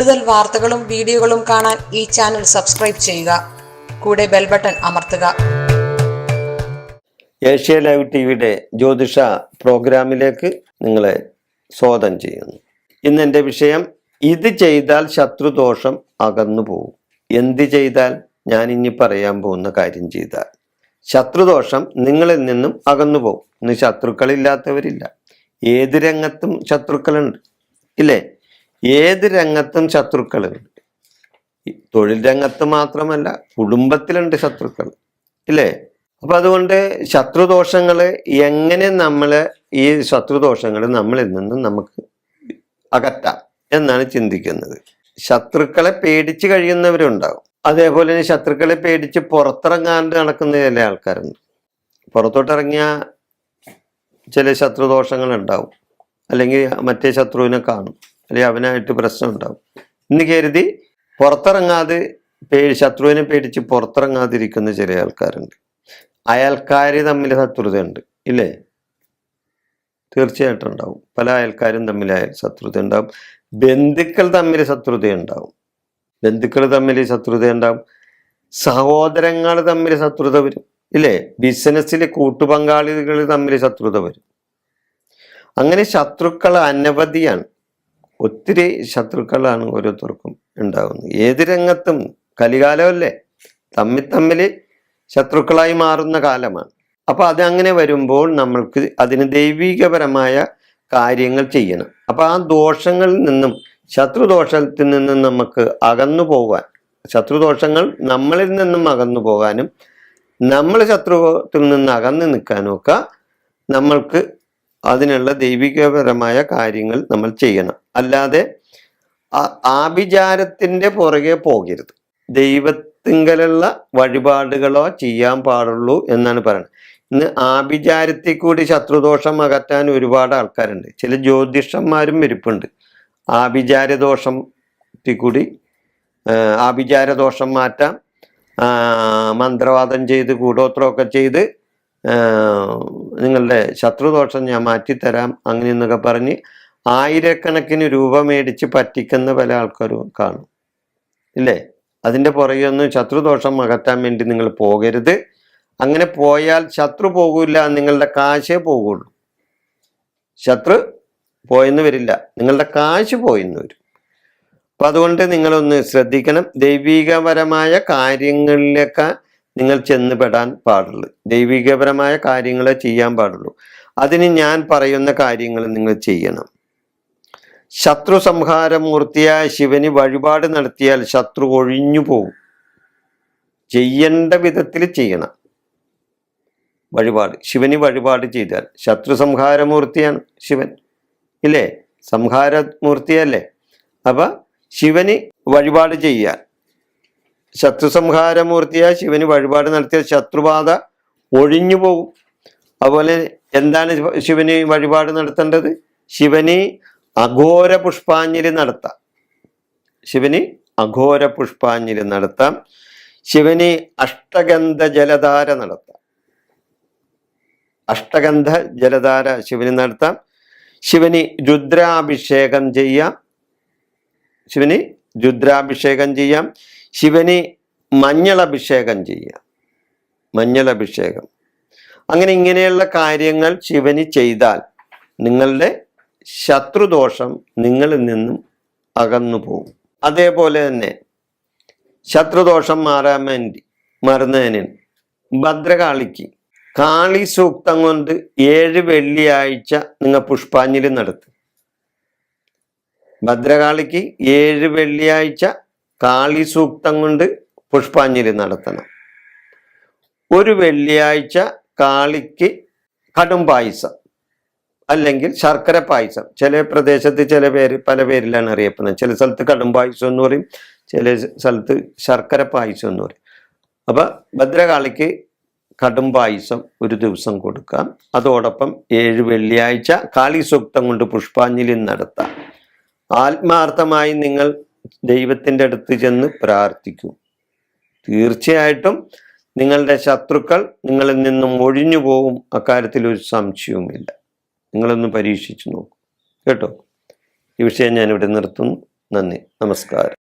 കൂടുതൽ വാർത്തകളും വീഡിയോകളും കാണാൻ ഈ ചാനൽ സബ്സ്ക്രൈബ് ചെയ്യുക. കൂടെ ബെൽ ബട്ടൺ അമർത്തുക. ഏഷ്യ ലൈവ് ടി വിയുടെ ജ്യോതിഷ പ്രോഗ്രാമിലേക്ക് നിങ്ങളെ സ്വാഗതം ചെയ്യുന്നു. ഇന്ന് എന്റെ വിഷയം ഇത് ചെയ്താൽ ശത്രുദോഷം അകന്നു പോകും. എന്ത് ചെയ്താൽ? ഞാൻ ഇനി പറയാൻ പോകുന്ന കാര്യം ചെയ്താൽ. ശത്രുദോഷം നിങ്ങളിൽ നിന്നും അകന്നു പോകും. ഇന്ന് ശത്രുക്കളില്ലാത്തവരില്ല. ഏത് രംഗത്തും ശത്രുക്കളുണ്ട്. ഇല്ലേ? ഏത് രംഗത്തും ശത്രുക്കളുണ്ട് തൊഴിൽ രംഗത്ത് മാത്രമല്ല കുടുംബത്തിലുണ്ട് ശത്രുക്കൾ ഇല്ലേ? അപ്പൊ അതുകൊണ്ട് ശത്രുദോഷങ്ങൾ എങ്ങനെ നമ്മൾ ഈ ശത്രുദോഷങ്ങൾ നമ്മളിൽ നിന്നും നമുക്ക് അകറ്റാം എന്നാണ് ചിന്തിക്കുന്നത്. ശത്രുക്കളെ പേടിച്ച് കഴിയുന്നവരുണ്ടാവും. അതേപോലെ തന്നെ ശത്രുക്കളെ പേടിച്ച് പുറത്തിറങ്ങാണ്ട് നടക്കുന്ന ചില ആൾക്കാരുണ്ട്. പുറത്തോട്ടിറങ്ങിയ ചില ശത്രുദോഷങ്ങൾ ഉണ്ടാവും അല്ലെങ്കിൽ മറ്റേ ശത്രുവിനെ കാണും. അല്ലെങ്കിൽ അവനായിട്ട് പ്രശ്നം ഉണ്ടാവും എന്ന് കരുതി പുറത്തിറങ്ങാതെ പേ ശത്രുവിനെ പേടിച്ച് പുറത്തിറങ്ങാതിരിക്കുന്ന ചില ആൾക്കാരുണ്ട്. അയൽക്കാർ തമ്മിൽ ശത്രുതയുണ്ട് ഇല്ലേ? തീർച്ചയായിട്ടും ഉണ്ടാവും. പല അയൽക്കാരും തമ്മിൽ അയൽ ശത്രുത ഉണ്ടാവും ബന്ധുക്കൾ തമ്മിൽ ശത്രുതയുണ്ടാവും. ബന്ധുക്കൾ തമ്മിൽ ശത്രുത ഉണ്ടാവും സഹോദരങ്ങൾ തമ്മിൽ ശത്രുത വരും ഇല്ലേ? ബിസിനസ്സിലെ കൂട്ടുപങ്കാളികൾ തമ്മിൽ ശത്രുത വരും. അങ്ങനെ ശത്രുക്കൾ അനവധിയാണ്. ഒത്തിരി ശത്രുക്കളാണ് ഓരോരുത്തർക്കും ഉണ്ടാകുന്നത് ഏത് രംഗത്തും കലികാലമല്ലേ? തമ്മിൽ തമ്മിൽ ശത്രുക്കളായി മാറുന്ന കാലമാണ്. അപ്പൊ അതങ്ങനെ വരുമ്പോൾ നമ്മൾക്ക് അതിന് ദൈവികപരമായ കാര്യങ്ങൾ ചെയ്യണം. അപ്പോൾ ആ ദോഷങ്ങളിൽ നിന്നും ശത്രുദോഷത്തിൽ നിന്നും നമുക്ക് അകന്നു പോകാൻ ശത്രുദോഷങ്ങൾ നമ്മളിൽ നിന്നും അകന്നു പോകാനും നമ്മൾ ശത്രുത്തിൽ നിന്ന് അകന്നു നിൽക്കാനും ഒക്കെ നമ്മൾക്ക് അതിനുള്ള ദൈവികപരമായ കാര്യങ്ങൾ നമ്മൾ ചെയ്യണം. അല്ലാതെ ആഭിചാരത്തിന്റെ പുറകെ പോകരുത്. ദൈവത്തിങ്കലുള്ള വഴിപാടുകളോ ചെയ്യാൻ പാടുള്ളൂ എന്നാണ് പറയുന്നത്. ഇന്ന് ആഭിചാരത്തിൽ കൂടി ശത്രുദോഷം അകറ്റാൻ ഒരുപാട് ആൾക്കാരുണ്ട്. ചില ജ്യോതിഷന്മാരും ഇരിപ്പുണ്ട്. ആഭിചാരദോഷത്തിൽ കൂടി ആഭിചാരദോഷം മാറ്റാം മന്ത്രവാദം ചെയ്ത് കൂടോത്രമൊക്കെ ചെയ്ത് നിങ്ങളുടെ ശത്രുദോഷം ഞാൻ മാറ്റിത്തരാം അങ്ങനെ എന്നൊക്കെ പറഞ്ഞ് ആയിരക്കണക്കിന് രൂപ മേടിച്ച് പറ്റിക്കുന്ന പല ആൾക്കാരും കാണും. ഇല്ലേ? അതിന്റെ പുറകെ ഒന്നും ശത്രുദോഷം അകറ്റാൻ വേണ്ടി നിങ്ങൾ പോകരുത്. അങ്ങനെ പോയാൽ ശത്രു പോകില്ല നിങ്ങളുടെ കാശേ പോകുള്ളൂ ശത്രു പോയെന്ന് വരില്ല നിങ്ങളുടെ കാശ് പോയെന്ന് വരും. അപ്പം അതുകൊണ്ട് നിങ്ങളൊന്ന് ശ്രദ്ധിക്കണം. ദൈവികപരമായ കാര്യങ്ങളിലൊക്കെ നിങ്ങൾ ചെന്നുപെടാൻ പാടുള്ളൂ. ദൈവികപരമായ കാര്യങ്ങളെ ചെയ്യാൻ പാടുള്ളൂ. അതിന് ഞാൻ പറയുന്ന കാര്യങ്ങൾ നിങ്ങൾ ചെയ്യണം. ശത്രു സംഹാരമൂർത്തിയായ ശിവന് വഴിപാട് നടത്തിയാൽ ശത്രു ഒഴിഞ്ഞു പോകും ചെയ്യേണ്ട വിധത്തിൽ ചെയ്യണം. വഴിപാട് ശിവന് വഴിപാട് ചെയ്താൽ. ശത്രു സംഹാരമൂർത്തിയാണ് ശിവൻ. ഇല്ലേ? സംഹാരമൂർത്തിയല്ലേ അപ്പൊ ശിവന് വഴിപാട് ചെയ്യാൻ. ശത്രു സംഹാരമൂർത്തിയായ ശിവന് വഴിപാട് നടത്തിയ ശത്രുബാധ ഒഴിഞ്ഞു പോകും. അതുപോലെ എന്താണ് ശിവന് വഴിപാട് നടത്തേണ്ടത്? ശിവന് അഘോര പുഷ്പാഞ്ജലി നടത്താം. ശിവന് അഘോര പുഷ്പാഞ്ജലി നടത്താം. ശിവന് അഷ്ടഗന്ധ ജലധാര നടത്താം. അഷ്ടഗന്ധ ജലധാര ശിവന് നടത്താം. ശിവന് രുദ്രാഭിഷേകം ചെയ്യാം. ശിവന് രുദ്രാഭിഷേകം ചെയ്യാം. ശിവന് മഞ്ഞളഭിഷേകം ചെയ്യുക മഞ്ഞളഭിഷേകം. അങ്ങനെ ഇങ്ങനെയുള്ള കാര്യങ്ങൾ ശിവന് ചെയ്താൽ നിങ്ങളുടെ ശത്രുദോഷം നിങ്ങളിൽ നിന്നും അകന്നു പോകും. അതേപോലെ തന്നെ ശത്രുദോഷം മാറാൻ വേണ്ടി മറന്നതിന് ഭദ്രകാളിക്ക് കാളി സൂക്തം കൊണ്ട് ഏഴ് വെള്ളിയാഴ്ച നിങ്ങൾ പുഷ്പാഞ്ജലി നടത്തും. ഭദ്രകാളിക്ക് ഏഴ് വെള്ളിയാഴ്ച കാളി സൂക്തം കൊണ്ട് പുഷ്പാഞ്ജലി നടത്തണം. ഒരു വെള്ളിയാഴ്ച കാളിക്ക് കടും പായസം അല്ലെങ്കിൽ ശർക്കര പായസം. ചില പ്രദേശത്ത് ചില പേര് പല പേരിലാണ് അറിയപ്പെടുന്നത്. ചില സ്ഥലത്ത് കടും പായസം എന്ന് പറയും ചില സ്ഥലത്ത് ശർക്കര പായസം എന്ന് പറയും. അപ്പൊ ഭദ്രകാളിക്ക് കടും പായസം ഒരു ദിവസം കൊടുക്കാം. അതോടൊപ്പം ഏഴ് വെള്ളിയാഴ്ച കാളി സൂക്തം കൊണ്ട് പുഷ്പാഞ്ജലി നടത്താം. ആത്മാർത്ഥമായി നിങ്ങൾ ദൈവത്തിന്റെ അടുത്ത് ചെന്ന് പ്രാർത്ഥിക്കൂ. തീർച്ചയായിട്ടും നിങ്ങളുടെ ശത്രുക്കൾ നിങ്ങളിൽ നിന്നും ഒഴിഞ്ഞു പോവും അക്കാര്യത്തിൽ ഒരു സംശയവുമില്ല. നിങ്ങളൊന്ന് പരീക്ഷിച്ചു നോക്കൂ. കേട്ടോ? ഈ വിഷയം ഞാനിവിടെ നിർത്തുന്നു. നന്ദി. നമസ്കാരം.